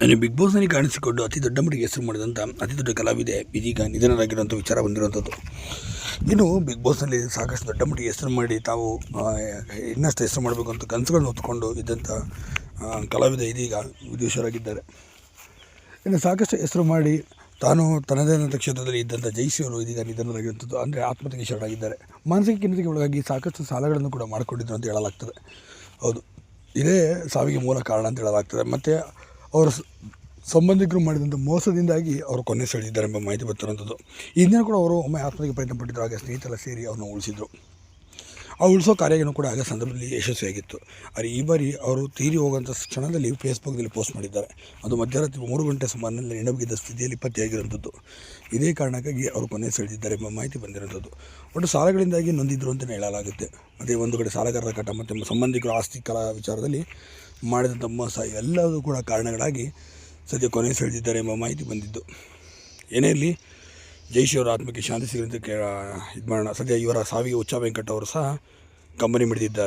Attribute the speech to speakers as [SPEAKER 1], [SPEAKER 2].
[SPEAKER 1] ನನಗೆ ಬಿಗ್ ಬಾಸ್ನಲ್ಲಿ ಕಾಣಿಸಿಕೊಂಡು ಅತಿ ದೊಡ್ಡ ಮಟ್ಟಿಗೆ ಹೆಸರು ಮಾಡಿದಂಥ ಅತಿ ದೊಡ್ಡ ಕಲಾವಿದೆ, ಇದೀಗ ನಿಧನರಾಗಿರುವಂಥ ವಿಚಾರ ಬಂದಿರುವಂಥದ್ದು ಇನ್ನು ಬಿಗ್ ಬಾಸ್ನಲ್ಲಿ ಸಾಕಷ್ಟು ದೊಡ್ಡ ಮಟ್ಟಿಗೆ ಹೆಸರು ಮಾಡಿ ತಾವು ಇನ್ನಷ್ಟು ಹೆಸರು ಮಾಡಬೇಕು ಅಂತ ಕನಸುಗಳನ್ನು ಹೊತ್ಕೊಂಡು ಇದ್ದಂಥ ಕಲಾವಿದ ಇದೀಗ ವಿದೇಶರಾಗಿದ್ದಾರೆ ಇನ್ನು ಸಾಕಷ್ಟು ಹೆಸರು ಮಾಡಿ ತಾನು ತನ್ನದೇ ಆದಂಥ ಕ್ಷೇತ್ರದಲ್ಲಿ ಇದ್ದಂಥ ಜೈಶಿಯವರು ಇದೀಗ ನಿಧನರಾಗಿರುವಂಥದ್ದು ಅಂದರೆ ಆತ್ಮಹತ್ಯೆಗೆ ಶರಣಾಗಿದ್ದಾರೆ. ಮಾನಸಿಕ ಖಿನ್ನತೆಗೆ ಒಳಗಾಗಿ ಸಾಕಷ್ಟು ಸಾಲಗಳನ್ನು ಕೂಡ ಮಾಡಿಕೊಂಡಿದ್ದರು ಅಂತ ಹೇಳಲಾಗ್ತದೆ. ಹೌದು. ಇದೇ ಸಾವಿಗೆ ಮೂಲ ಕಾರಣ ಅಂತ ಹೇಳಲಾಗ್ತದೆ. ಮತ್ತು ಅವರ ಸಂಬಂಧಿಕರು ಮಾಡಿದಂಥ ಮೋಸದಿಂದಾಗಿ ಅವರು ಕೊನೆ ಸೆಳೆದಿದ್ದಾರೆ ಎಂಬ ಮಾಹಿತಿ ಬರ್ತಿರುವಂಥದ್ದು ಈ ಹಿಂದಿನ ಕೂಡ ಅವರು ಒಮ್ಮೆ ಆತ್ಮಹತ್ಯೆಗೆ ಪ್ರಯತ್ನ ಪಟ್ಟಿದ್ದರು ಹಾಗೆ ಸ್ನೇಹಿತರೆಲ್ಲ ಸೇರಿ ಅವ್ರನ್ನ ಉಳಿಸಿದ್ರು. ಆ ಉಳಿಸೋ ಕಾರ್ಯನೂ ಕೂಡ ಆಗ ಸಂದರ್ಭದಲ್ಲಿ ಯಶಸ್ವಿಯಾಗಿತ್ತು. ಆದರೆ ಈ ಬಾರಿ ಅವರು ತೀರಿ ಹೋಗುವಂಥ ಕ್ಷಣದಲ್ಲಿ ಫೇಸ್ಬುಕ್ನಲ್ಲಿ ಪೋಸ್ಟ್ ಮಾಡಿದ್ದಾರೆ. ಅದು ಮಧ್ಯರಾತ್ರಿ ಮೂರು ಗಂಟೆ ಸುಮಾರಿನಲ್ಲಿ ನೆನಪಿದ್ದ ಸ್ಥಿತಿಯಲ್ಲಿ ಪತ್ತೆಯಾಗಿರುವಂಥದ್ದು. ಇದೇ ಕಾರಣಕ್ಕಾಗಿ ಅವರು ಕೊನೆ ಸೆಳೆದಿದ್ದಾರೆ ಎಂಬ ಮಾಹಿತಿ ಬಂದಿರುವಂಥದ್ದು. ಒಟ್ಟು ಸಾಲಗಳಿಂದಾಗಿ ನೊಂದಿದ್ದರು ಅಂತಲೇ ಹೇಳಲಾಗುತ್ತೆ. ಅದೇ ಒಂದು ಕಡೆ ಸಾಲಗಾರರ ಕಟ ಮತ್ತು ಸಂಬಂಧಿಕರು ಆಸ್ತಿ ಕಲಾ ವಿಚಾರದಲ್ಲಿ ಮಾಡಿದಂಥ ಮೋಸ ಎಲ್ಲವೂ ಕೂಡ ಕಾರಣಗಳಾಗಿ ಸದ್ಯ ಕೊನೆ ಸೆಳೆದಿದ್ದಾರೆ ಎಂಬ ಮಾಹಿತಿ ಬಂದಿದ್ದು. ಏನೇ ಇರಲಿ ಜೈಶಿ ಅವರ ಆತ್ಮಕ್ಕೆ ಶಾಂತಿ ಸಿಗಲಿ ಅಂತ ಕೇಳ ಇದು ಮಾಡೋಣ ಸದ್ಯ ಇವರ ಸಾವಿಗೆ ಉಚ್ಚ ವೆಂಕಟ್ ಅವರು ಸಹ ಕಂಬನಿ ಮಿಡಿದಿದ್ದಾರೆ.